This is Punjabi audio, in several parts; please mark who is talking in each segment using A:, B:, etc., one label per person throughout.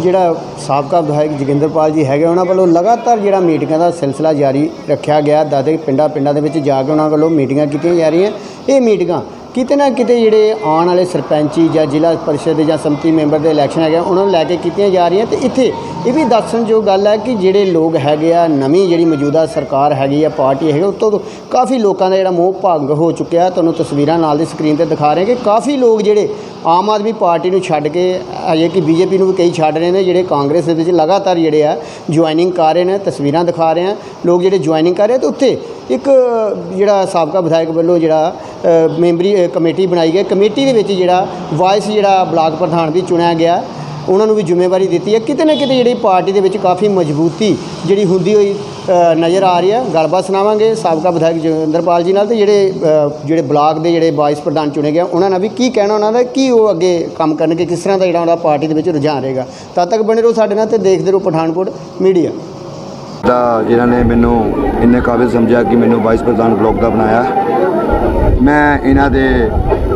A: ਜਿਹੜਾ ਸਾਬਕਾ ਵਿਧਾਇਕ ਜੋਗਿੰਦਰਪਾਲ ਜੀ ਹੈਗੇ, ਉਹਨਾਂ ਵੱਲੋਂ ਲਗਾਤਾਰ ਜਿਹੜਾ ਮੀਟਿੰਗਾਂ ਦਾ ਸਿਲਸਿਲਾ ਜਾਰੀ ਰੱਖਿਆ ਗਿਆ। ਦਾਦੇ ਪਿੰਡਾਂ ਪਿੰਡਾਂ ਦੇ ਵਿੱਚ ਜਾ ਕੇ ਉਹਨਾਂ ਵੱਲੋਂ ਮੀਟਿੰਗਾਂ ਕੀਤੀਆਂ ਜਾ ਰਹੀਆਂ। ਇਹ ਮੀਟਿੰਗਾਂ ਕਿਤੇ ਨਾ ਕਿਤੇ ਜਿਹੜੇ ਆਉਣ ਵਾਲੇ ਸਰਪੰਚੀ ਜਾਂ ਜ਼ਿਲ੍ਹਾ ਪਰਿਸ਼ਦ ਜਾਂ ਸੰਮਤੀ ਮੈਂਬਰ ਦੇ ਇਲੈਕਸ਼ਨ ਹੈਗੇ ਉਹਨਾਂ ਨੂੰ ਲੈ ਕੇ ਕੀਤੀਆਂ ਜਾ ਰਹੀਆਂ ਤੇ ਇੱਥੇ ਇਹ ਵੀ ਦੱਸਣਯੋਗ ਗੱਲ ਹੈ ਕਿ ਜਿਹੜੇ ਲੋਕ ਹੈਗੇ ਆ, ਨਵੀਂ ਜਿਹੜੀ ਮੌਜੂਦਾ ਸਰਕਾਰ ਹੈਗੀ ਆ, ਪਾਰਟੀ ਹੈਗੀ ਉੱਤੋਂ ਤੋਂ ਕਾਫੀ ਲੋਕਾਂ ਦਾ ਜਿਹੜਾ ਮੋਹ ਭੰਗ ਹੋ ਚੁੱਕਿਆ ਤੁਹਾਨੂੰ ਤਸਵੀਰਾਂ ਨਾਲ ਦੀ ਸਕਰੀਨ ਤੇ ਦਿਖਾ ਰਹੇ ਕਿ ਕਾਫੀ ਲੋਕ ਜਿਹੜੇ ਆਮ ਆਦਮੀ ਪਾਰਟੀ ਨੂੰ ਛੱਡ ਕੇ ਅਜੇ ਕਿ ਬੀਜੇਪੀ ਨੂੰ ਵੀ ਕਈ ਛੱਡ ਰਹੇ ਨੇ, ਜਿਹੜੇ ਕਾਂਗਰਸ ਦੇ ਵਿੱਚ ਲਗਾਤਾਰ ਜਿਹੜੇ ਆ ਜੁਆਇਨਿੰਗ ਕਰ ਰਹੇ ਨੇ। ਤਸਵੀਰਾਂ ਦਿਖਾ ਰਹੇ ਆ ਲੋਕ ਜਿਹੜੇ ਜੁਆਇਨਿੰਗ ਕਰ ਰਹੇ ਤੇ ਉੱਥੇ ਇੱਕ ਜਿਹੜਾ ਸਾਬਕਾ ਵਿਧਾਇਕ ਵੱਲੋਂ ਜਿਹੜਾ ਮੈਂਬਰੀ ਕਮੇਟੀ ਬਣਾਈ ਗਈ। ਕਮੇਟੀ ਦੇ ਵਿੱਚ ਜਿਹੜਾ ਵਾਇਸ ਜਿਹੜਾ ਬਲਾਕ ਪ੍ਰਧਾਨ ਵੀ ਚੁਣਿਆ ਗਿਆ, ਉਹਨਾਂ ਨੂੰ ਵੀ ਜ਼ਿੰਮੇਵਾਰੀ ਦਿੱਤੀ ਹੈ। ਕਿਤੇ ਨਾ ਕਿਤੇ ਜਿਹੜੀ ਪਾਰਟੀ ਦੇ ਵਿੱਚ ਕਾਫੀ ਮਜ਼ਬੂਤੀ ਜਿਹੜੀ ਹੁੰਦੀ ਹੋਈ ਨਜ਼ਰ ਆ ਰਹੀ ਹੈ। ਗੱਲਬਾਤ ਸੁਣਾਵਾਂਗੇ ਸਾਬਕਾ ਵਿਧਾਇਕ ਜੋਗਿੰਦਰਪਾਲ ਜੀ ਨਾਲ ਤੇ ਜਿਹੜੇ ਜਿਹੜੇ ਬਲਾਕ ਦੇ ਜਿਹੜੇ ਵਾਈਸ ਪ੍ਰਧਾਨ ਚੁਣੇ ਗਏ ਉਹਨਾਂ ਨਾਲ ਵੀ ਕੀ ਕਹਿਣਾ ਉਹਨਾਂ ਦਾ? ਕੀ ਉਹ ਅੱਗੇ ਕੰਮ ਕਰਨਗੇ? ਕਿਸ ਤਰ੍ਹਾਂ ਦਾ ਜਿਹੜਾ ਉਹਨਾਂ ਦਾ ਪਾਰਟੀ ਦੇ ਵਿੱਚ ਰੁਝਾਨ ਰਹੇਗਾ? ਤਦ ਤੱਕ ਬਣੇ ਰਹੋ ਸਾਡੇ ਨਾਲ ਤੇ ਦੇਖਦੇ ਰਹੋ ਪਠਾਨਕੋਟ ਮੀਡੀਆ।
B: ਦਾ ਜਿਨ੍ਹਾਂ ਨੇ ਮੈਨੂੰ ਇੰਨੇ ਕਾਬਿਲ ਸਮਝਿਆ ਕਿ ਮੈਨੂੰ ਵਾਈਸ ਪ੍ਰਧਾਨ ਬਲਾਕ ਦਾ ਬਣਾਇਆ। ਮੈਂ ਇਹਨਾਂ ਦੇ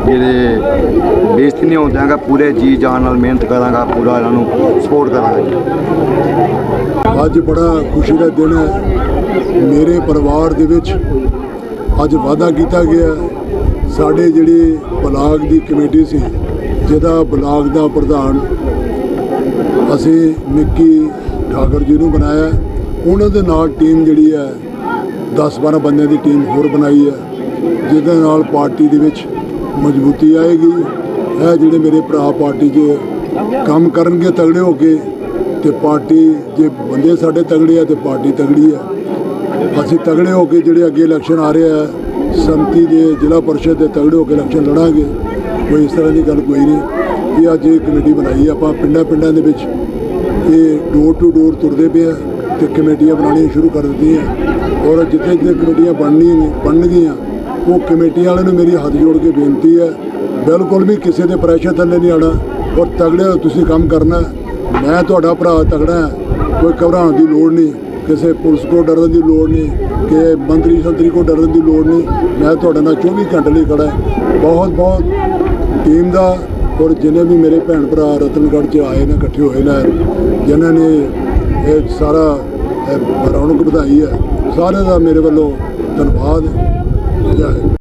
B: ਜਿਹੜੇ ਬੇਇੱਜ਼ਤੀ ਨਹੀਂ ਹੋਣ ਪੂਰੇ ਜੀ ਜਾਨ ਨਾਲ ਮਿਹਨਤ ਕਰਾਂਗਾ, ਪੂਰਾ ਇਹਨਾਂ ਨੂੰ ਸਪੋਰਟ ਕਰਾਂਗਾ
C: ਅੱਜ ਬੜਾ ਖੁਸ਼ੀ ਦਾ ਦਿਨ ਹੈ। ਮੇਰੇ ਪਰਿਵਾਰ ਦੇ ਵਿੱਚ ਅੱਜ ਵਾਅਦਾ ਕੀਤਾ ਗਿਆ ਸਾਡੇ ਜਿਹੜੀ ਬਲਾਕ ਦੀ ਕਮੇਟੀ ਸੀ, ਜਿਹਦਾ ਬਲਾਕ ਦਾ ਪ੍ਰਧਾਨ ਅਸੀਂ ਨਿੱਕੀ ਠਾਕਰ ਜੀ ਨੂੰ ਬਣਾਇਆ ਉਹਨਾਂ ਦੇ ਨਾਲ ਟੀਮ ਜਿਹੜੀ ਹੈ 10-12 ਬੰਦਿਆਂ ਦੀ ਟੀਮ ਹੋਰ ਬਣਾਈ ਹੈ। ਜਿਹਦੇ ਨਾਲ ਪਾਰਟੀ ਦੇ ਵਿੱਚ ਮਜ਼ਬੂਤੀ ਆਏਗੀ। ਇਹ ਜਿਹੜੇ ਮੇਰੇ ਭਰਾ ਪਾਰਟੀ 'ਚ ਕੰਮ ਕਰਨਗੇ ਤਗੜੇ ਹੋ ਕੇ, ਤੇ ਪਾਰਟੀ ਜੇ ਬੰਦੇ ਸਾਡੇ ਤਗੜੇ ਆ ਤੇ ਪਾਰਟੀ ਤਗੜੀ ਆ। ਅਸੀਂ ਤਗੜੇ ਹੋ ਕੇ ਜਿਹੜੇ ਅੱਗੇ ਇਲੈਕਸ਼ਨ ਆ ਰਹੇ ਆ, ਸੰਮਤੀ ਦੇ ਜ਼ਿਲ੍ਹਾ ਪਰਿਸ਼ਦ ਦੇ ਤਗੜੇ ਹੋ ਕੇ ਇਲੈਕਸ਼ਨ ਲੜਾਂਗੇ, ਕੋਈ ਇਸ ਤਰ੍ਹਾਂ ਦੀ ਗੱਲ ਕੋਈ ਨਹੀਂ। ਇਹ ਅੱਜ ਇਹ ਕਮੇਟੀ ਬਣਾਈ ਆਪਾਂ ਪਿੰਡਾਂ ਪਿੰਡਾਂ ਦੇ ਵਿੱਚ ਇਹ ਡੋਰ ਟੂ ਡੋਰ ਤੁਰਦੇ ਪਏ ਆ ਤੇ ਕਮੇਟੀਆਂ ਬਣਾਉਣੀਆਂ ਸ਼ੁਰੂ ਕਰ ਦਿੱਤੀਆਂ। ਔਰ ਜਿੱਥੇ ਜਿੱਥੇ ਕਮੇਟੀਆਂ ਬਣਨੀਆਂ ਨੇ, ਬਣਨਗੀਆਂ ਉਹ ਕਮੇਟੀ ਵਾਲਿਆਂ ਨੂੰ ਮੇਰੀ ਹੱਥ ਜੋੜ ਕੇ ਬੇਨਤੀ ਹੈ, ਬਿਲਕੁਲ ਵੀ ਕਿਸੇ ਦੇ ਪ੍ਰੈਸ਼ਰ ਥੱਲੇ ਨਹੀਂ ਆਣਾ ਔਰ ਤਗੜੇ ਹੋ ਤੁਸੀਂ ਕੰਮ ਕਰਨਾ। ਮੈਂ ਤੁਹਾਡਾ ਭਰਾ ਤਗੜਾ ਕੋਈ ਘਬਰਾਉਣ ਦੀ ਲੋੜ ਨਹੀਂ, ਕਿਸੇ ਪੁਲਿਸ ਕੋ ਡਰਨ ਦੀ ਲੋੜ ਨਹੀਂ ਕਿ ਮੰਤਰੀ ਸੰਤਰੀ ਕੋ ਡਰਨ ਦੀ ਲੋੜ ਨਹੀਂ। ਮੈਂ ਤੁਹਾਡੇ ਨਾਲ 24 ਘੰਟੇ ਲਈ ਖੜਾ ਬਹੁਤ ਬਹੁਤ ਟੀਮ ਦਾ ਔਰ ਜਿਨੇ ਵੀ ਮੇਰੇ ਭੈਣ ਭਰਾ ਰਤਨਗੜ੍ਹ ਚ ਆਏ ਨੇ, ਇਕੱਠੇ ਹੋਏ ਨੇ, ਜਿਨ੍ਹਾਂ ਨੇ ਇਹ ਸਾਰਾ ਰੌਣਕ ਵਧਾਈ ਹੈ। ਸਾਰਿਆਂ ਦਾ ਮੇਰੇ ਵੱਲੋਂ ਧੰਨਵਾਦ। ਜੈ ਹਿੰਦ